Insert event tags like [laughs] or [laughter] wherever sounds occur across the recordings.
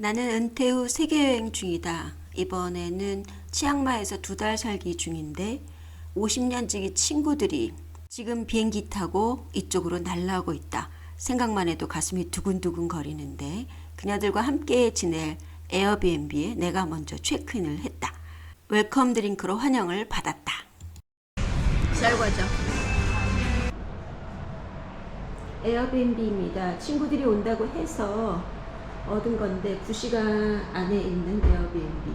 나는 은퇴 후 세계 여행 중이다. 이번에는 치앙마이에서 두 달 살기 중인데 50년 지기 친구들이 지금 비행기 타고 이쪽으로 날아오고 있다. 생각만 해도 가슴이 두근두근 거리는데 그녀들과 함께 지낼 에어비앤비에 내가 먼저 체크인을 했다. 웰컴 드링크로 환영을 받았다. 쌀과자. 에어비앤비입니다. 친구들이 온다고 해서 얻은 건데 9시간 안에 있는 에어비앤비.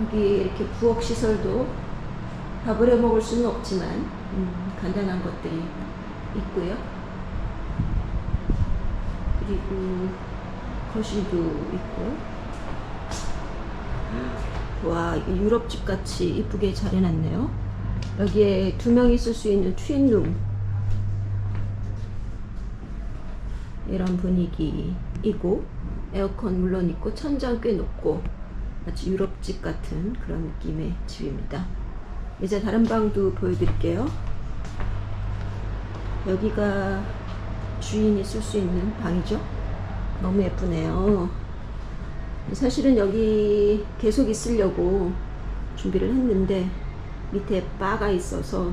여기 이렇게 부엌 시설도 밥을 해 먹을 수는 없지만 음, 간단한 것들이 있고요. 그리고 거실도 있고. 와, 유럽집 같이 이쁘게 잘 해놨네요. 여기에 두명 있을 수 있는 트윈룸. 이런 분위기이고 에어컨 물론 있고 천장 꽤 높고 마치 유럽집 같은 그런 느낌의 집입니다. 이제 다른 방도 보여드릴게요. 여기가 주인이 쓸 수 있는 방이죠. 너무 예쁘네요. 사실은 여기 계속 있으려고 준비를 했는데 밑에 바가 있어서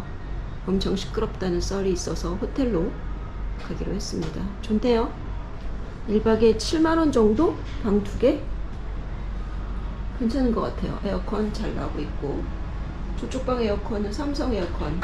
엄청 시끄럽다는 썰이 있어서 호텔로 가기로 했습니다. 좋대요. 1박에 7만원 정도? 방 두 개? 괜찮은 것 같아요. 에어컨 잘 나오고 있고. 저쪽 방 에어컨은 삼성 에어컨.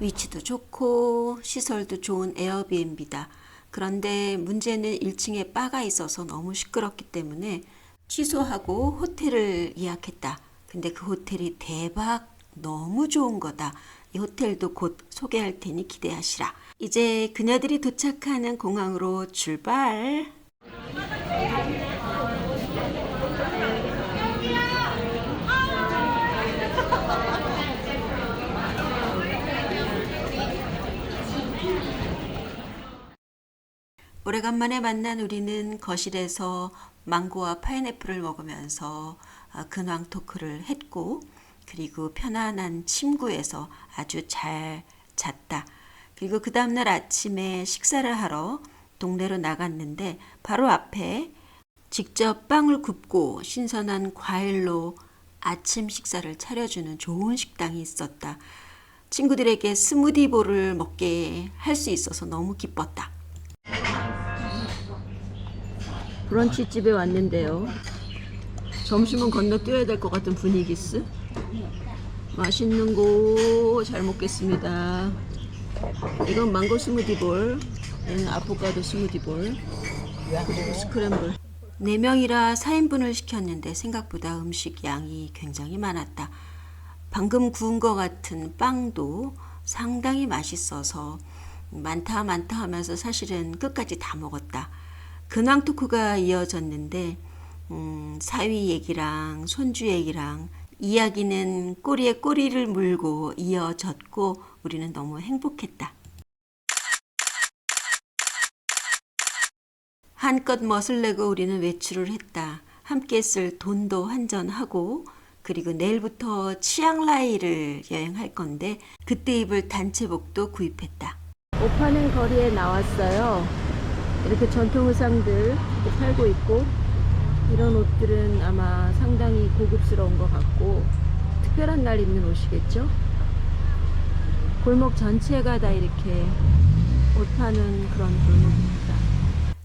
위치도 좋고, 시설도 좋은 에어비앤비다. 그런데 문제는 1층에 바가 있어서 너무 시끄럽기 때문에 취소하고 호텔을 예약했다. 근데 그 호텔이 대박 너무 좋은 거다. 이 호텔도 곧 소개할 테니 기대하시라. 이제 그녀들이 도착하는 공항으로 출발. 오래간만에 만난 우리는 거실에서 망고와 파인애플을 먹으면서 아, 근황 토크를 했고 그리고 편안한 침구에서 아주 잘 잤다. 그리고 그 다음날 아침에 식사를 하러 동네로 나갔는데 바로 앞에 직접 빵을 굽고 신선한 과일로 아침 식사를 차려주는 좋은 식당이 있었다. 친구들에게 스무디볼을 먹게 할 수 있어서 너무 기뻤다. 브런치 집에 왔는데요. 점심은 건너뛰어야 될 것 같은 분위기스. 맛있는 거 잘 먹겠습니다. 이건 망고 스무디볼, 얘는 아보카도 스무디볼, 그리고 스크램블. 4명이라 4인분을 시켰는데 생각보다 음식 양이 굉장히 많았다. 방금 구운 것 같은 빵도 상당히 맛있어서 많다 많다 하면서 사실은 끝까지 다 먹었다. 근황 토크가 이어졌는데 음, 사위 얘기랑 손주 얘기랑 이야기는 꼬리에 꼬리를 물고 이어졌고 우리는 너무 행복했다. 한껏 멋을 내고 우리는 외출을 했다. 함께 쓸 돈도 환전하고 그리고 내일부터 치앙라이를 여행할 건데 그때 입을 단체복도 구입했다. 옷 파는 거리에 나왔어요. 이렇게 전통 의상들 팔고 있고 이런 옷들은 아마 상당히 고급스러운 것 같고 특별한 날 입는 옷이겠죠? 골목 전체가 다 이렇게 옷 파는 그런 골목입니다.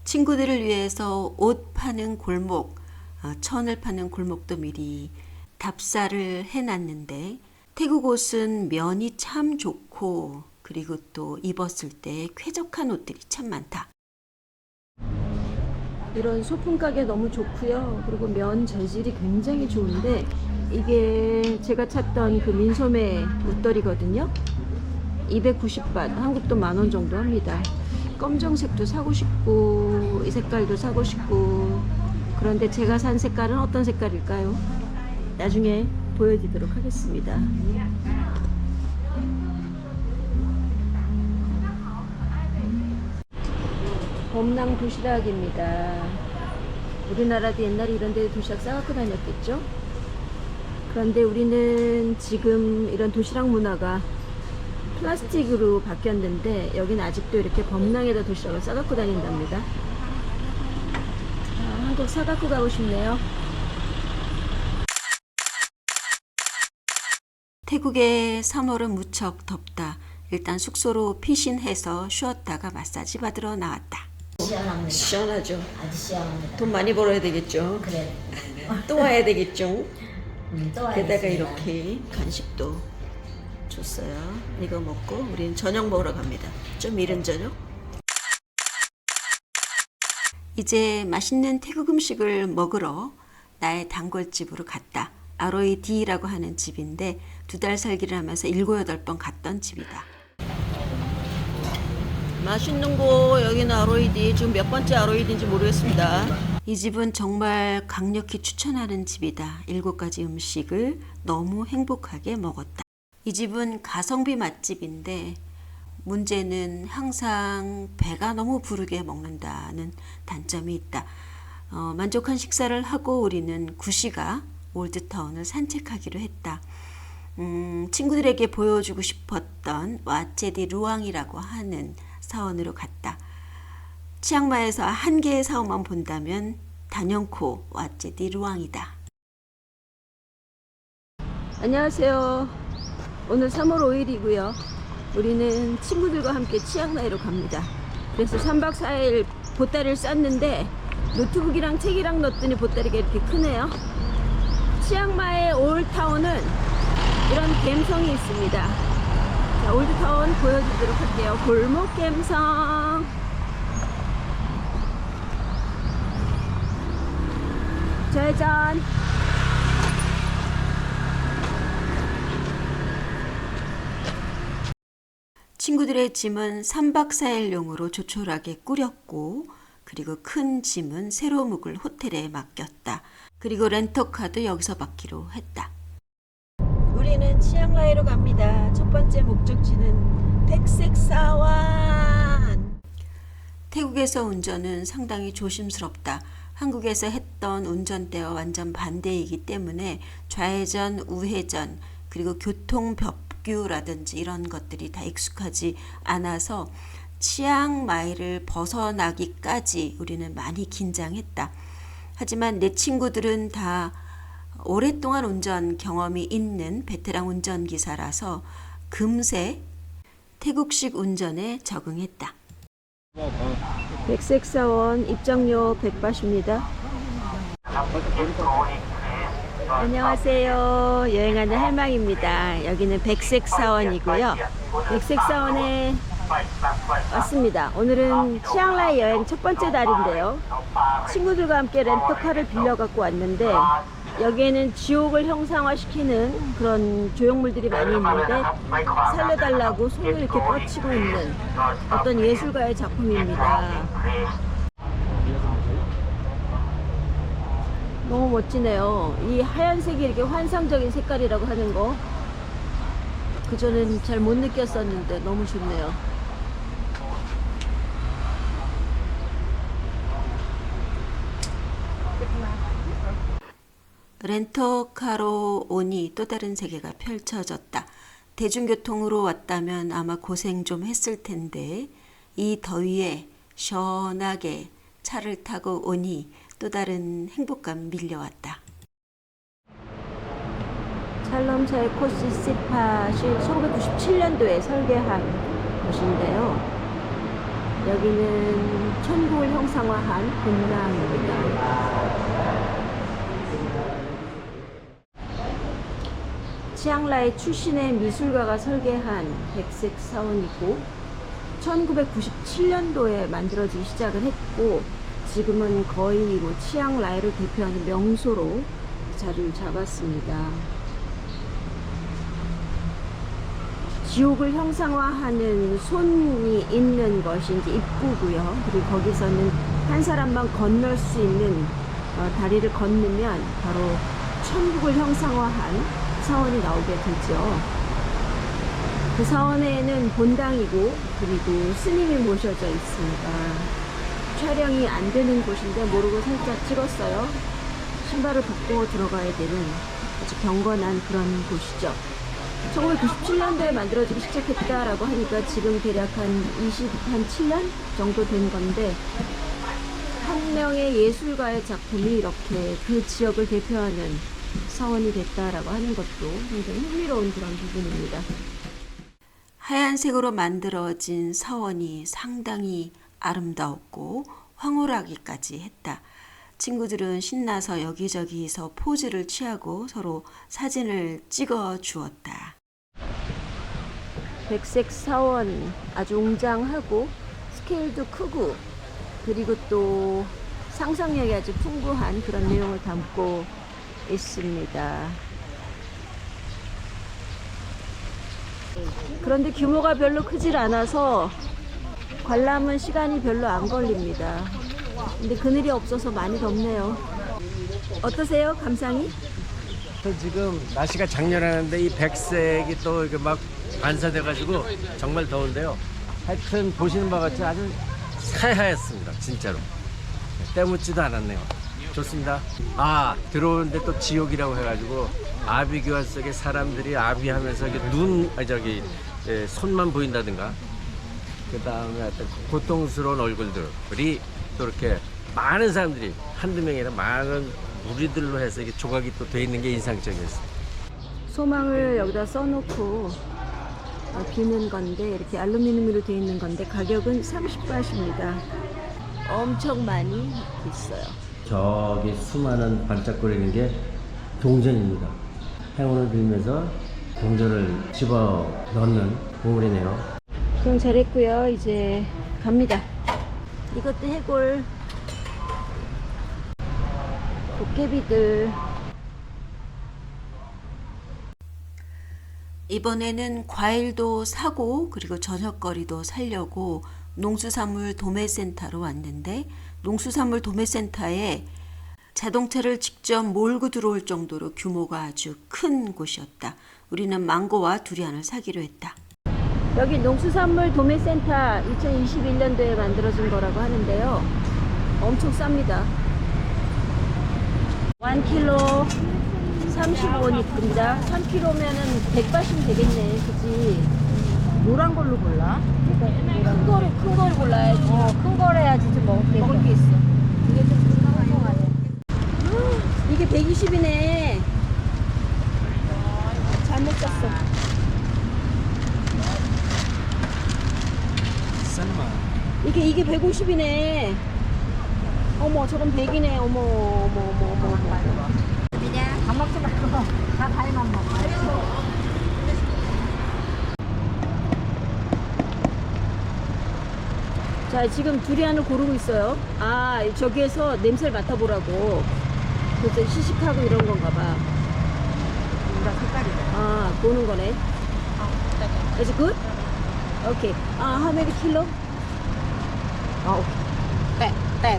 친구들을 위해서 옷 파는 골목, 어, 천을 파는 골목도 미리 답사를 해놨는데 태국 옷은 면이 참 좋고 그리고 또 입었을 때 쾌적한 옷들이 참 많다. 이런 소품 가게 너무 좋고요. 그리고 면 재질이 굉장히 좋은데 이게 제가 찾던 그 민소매 웃덜이거든요. 290바 한국 돈 만 원 정도 합니다. 검정색도 사고 싶고 이 색깔도 사고 싶고 그런데 제가 산 색깔은 어떤 색깔일까요? 나중에 보여드리도록 하겠습니다. 범랑 도시락입니다. 우리나라도 옛날에 이런 데 도시락 싸갖고 다녔겠죠? 그런데 우리는 지금 이런 도시락 문화가 플라스틱으로 바뀌었는데 여기는 아직도 이렇게 범랑에다 도시락을 싸갖고 다닌답니다. 아, 꼭 사갖고 가고 싶네요. 태국의 3월은 무척 덥다. 일단 숙소로 피신해서 쉬었다가 마사지 받으러 나왔다. 시원합니다. 시원하죠. 아주 시원합니다. 돈 많이 벌어야 되겠죠. 그래. [laughs] 또 와야 되겠죠. 음, 또 게다가 와야겠습니다. 이렇게 간식도 줬어요. 이거 먹고 우리는 저녁 먹으러 갑니다. 좀 이른 저녁. 이제 맛있는 태국 음식을 먹으러 나의 단골집으로 갔다. ROED라고 하는 집인데 두 달 살기를 하면서 일곱 여덟 번 갔던 집이다. 맛있는 곳 여기는 ROED 지금 몇 번째 ROED인지 모르겠습니다. 이 집은 정말 강력히 추천하는 집이다. 일곱 가지 음식을 너무 행복하게 먹었다. 이 집은 가성비 맛집인데 문제는 항상 배가 너무 부르게 먹는다는 단점이 있다. 어, 만족한 식사를 하고 우리는 구시가 올드타운을 산책하기로 했다. 음, 친구들에게 보여주고 싶었던 와체디 루앙이라고 하는 사원으로 갔다. 치앙마에서 한 개의 사원만 본다면 단연코 와체디 루앙이다. 안녕하세요. 오늘 3월 5일이고요. 우리는 친구들과 함께 치앙마이로 갑니다. 그래서 3박 4일 보따리를 쌌는데 노트북이랑 책이랑 넣었더니 보따리가 이렇게 크네요. 치앙마의 올타운은 이런 갬성이 있습니다. 자, 올드타운 보여드리도록 할게요. 골목 갬성. 좌회전. 친구들의 짐은 3박 4일용으로 조촐하게 꾸렸고 그리고 큰 짐은 새로 묵을 호텔에 맡겼다. 그리고 렌터카도 여기서 받기로 했다. 우리는 치앙라이로 갑니다. 첫 번째 목적지는 백색사원. 태국에서 운전은 상당히 조심스럽다. 한국에서 했던 운전대와 완전 반대이기 때문에 좌회전, 우회전, 그리고 교통 법규라든지 이런 것들이 다 익숙하지 않아서 치앙마이를 벗어나기까지 우리는 많이 긴장했다. 하지만 내 친구들은 다 오랫동안 운전 경험이 있는 베테랑 운전기사라서 금세 태국식 운전에 적응했다. 백색사원 입장료 100바트입니다. 안녕하세요. 여행하는 할망입니다. 여기는 백색사원이고요. 백색사원에 왔습니다. 오늘은 치앙라이 여행 첫 번째 날인데요. 친구들과 함께 렌터카를 빌려 갖고 왔는데 여기에는 지옥을 형상화시키는 그런 조형물들이 많이 있는데 살려달라고 손을 이렇게 뻗치고 있는 어떤 예술가의 작품입니다. 너무 멋지네요. 이 하얀색이 이렇게 환상적인 색깔이라고 하는 거 그전엔 잘 못 느꼈었는데 너무 좋네요. 렌터카로 오니 또 다른 세계가 펼쳐졌다. 대중교통으로 왔다면 아마 고생 좀 했을 텐데 이 더위에 시원하게 차를 타고 오니 또 다른 행복감 밀려왔다. 찰롬 찰코시 시팟이 1997년도에 설계한 곳인데요. 여기는 천국을 형상화한 군당입니다. 치앙라이 출신의 미술가가 설계한 백색 사원이고 1997년도에 만들어지기 시작을 했고 지금은 거의 뭐 치앙라이를 대표하는 명소로 자리를 잡았습니다. 지옥을 형상화하는 손이 있는 것이 이제 입구고요. 그리고 거기서는 한 사람만 건널 수 있는 어, 다리를 건너면 바로 천국을 형상화한 사원이 나오게 되죠. 그 사원에는 본당이고 그리고 스님이 모셔져 있습니다. 촬영이 안 되는 곳인데 모르고 살짝 찍었어요. 신발을 벗고 들어가야 되는 아주 경건한 그런 곳이죠. 1997년도에 만들어지기 시작했다라고 하니까 지금 대략 한 20, 한 7년 정도 된 건데 한 명의 예술가의 작품이 이렇게 그 지역을 대표하는 사원이 됐다라고 하는 것도 굉장히 흥미로운 그런 부분입니다. 하얀색으로 만들어진 사원이 상당히 아름다웠고 황홀하기까지 했다. 친구들은 신나서 여기저기서 포즈를 취하고 서로 사진을 찍어 주었다. 백색 사원 아주 웅장하고 스케일도 크고 그리고 또 상상력이 아주 풍부한 그런 내용을 담고 있습니다. 그런데 규모가 별로 크질 않아서 관람은 시간이 별로 안 걸립니다. 근데 그늘이 없어서 많이 덥네요. 어떠세요, 감상이? 저 지금 날씨가 장렬하는데 이 백색이 또 이렇게 막 반사돼가지고 정말 더운데요. 하여튼 보시는 바와 같이 아주 새하얗습니다. 진짜로. 때묻지도 않았네요. 좋습니다. 아 들어오는데 또 지옥이라고 해가지고 아비규환 속에 사람들이 아비하면서 이게 눈, 아 저기 예, 손만 보인다든가 그 다음에 어떤 고통스러운 얼굴들이 또 이렇게 많은 사람들이 한두 명이 아니라 많은 무리들로 해서 이게 조각이 또 돼 있는 게 인상적이었어요. 소망을 여기다 써놓고 어, 비는 건데 이렇게 알루미늄으로 되어 있는 건데 가격은 30바트입니다. 엄청 많이 있어요. 저기 수많은 반짝거리는 게 동전입니다. 행운을 빌면서 동전을 집어 넣는 보물이네요. 그럼 잘했고요. 이제 갑니다. 이것도 해골 도깨비들 이번에는 과일도 사고 그리고 저녁거리도 사려고 농수산물 도매센터로 왔는데 농수산물 도매센터에 자동차를 직접 몰고 들어올 정도로 규모가 아주 큰 곳이었다. 우리는 망고와 두리안을 사기로 했다. 여기 농수산물 도매센터 2021년도에 만들어진 거라고 하는데요. 엄청 쌉니다. 1kg 35원입니다. 3kg면은 100바시면 되겠네. 그지? 노란 걸로 골라. 큰 거를, 큰 거를 골라야지. 어, 큰 거를 해야지 좀 먹을 게. 먹을 게 있어. 이게 좀 싱싱하네. 이게 120이네. 잘못 샀어. 쌀마. 이게 이게 150이네. 어머 저건 100이네. 어머 어머 어머 어머. 어머. 그냥 다 먹지 말고 다 과일만 먹어. 자 지금 두리안을 고르고 있어요 아 저기에서 냄새를 맡아보라고 그래서 시식하고 이런 건가 봐 뭔가 색깔이 아 보는 거네 아, Is it good? Okay. 아, how many kilo? 아, 오케이. 떼, 네,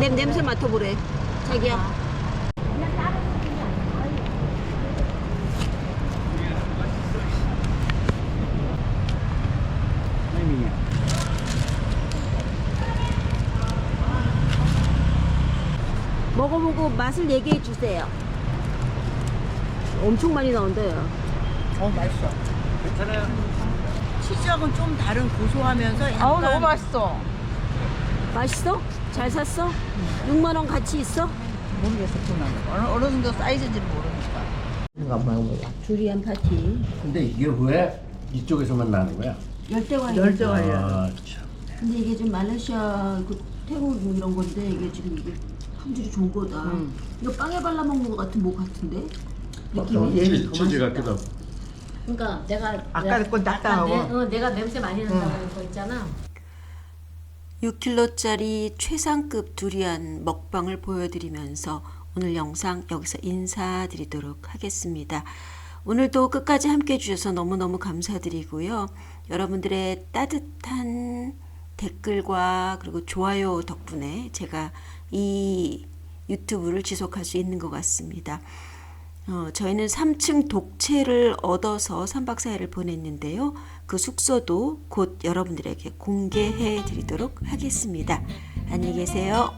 냄, 냄새 맡아보래. 자기야. 아. 먹어보고 맛을 얘기해 주세요. 엄청 많이 나온대요. 어 맛있어. 괜찮아요. 치즈하고는 좀 다른 고소하면서 약간 아우 너무 맛있어. 맛있어? 잘 샀어? 6만 원 같이 있어? 모르겠어 돈 어느, 어느 정도 사이즈인지는 모르니까. 두리안 파티. 근데 이게 왜 이쪽에서만 나는 거야? 열대과일. 열대과일. 아, 참. 근데 이게 좀 말레이시아 그 태국 뭐 이런 건데 이게 지금 이게 품질이 좋은 거다. 음. 이거 빵에 발라 먹는 거 같은 뭐 같은데? 어, 느낌이. 치즈 같기도 하고. 그러니까 내가 아까 내가- 건 딱딱하고. 내, 어, 내가 냄새 많이 난다고 그거 있잖아. 6kg짜리 최상급 두리안 먹방을 보여드리면서 오늘 영상 여기서 인사드리도록 하겠습니다. 오늘도 끝까지 함께 해주셔서 너무너무 감사드리고요. 여러분들의 따뜻한 댓글과 그리고 좋아요 덕분에 제가 이 유튜브를 지속할 수 있는 것 같습니다. 어, 저희는 3층 독채를 얻어서 3박 4일을 보냈는데요. 그 숙소도 곧 여러분들에게 공개해 드리도록 하겠습니다. 안녕히 계세요.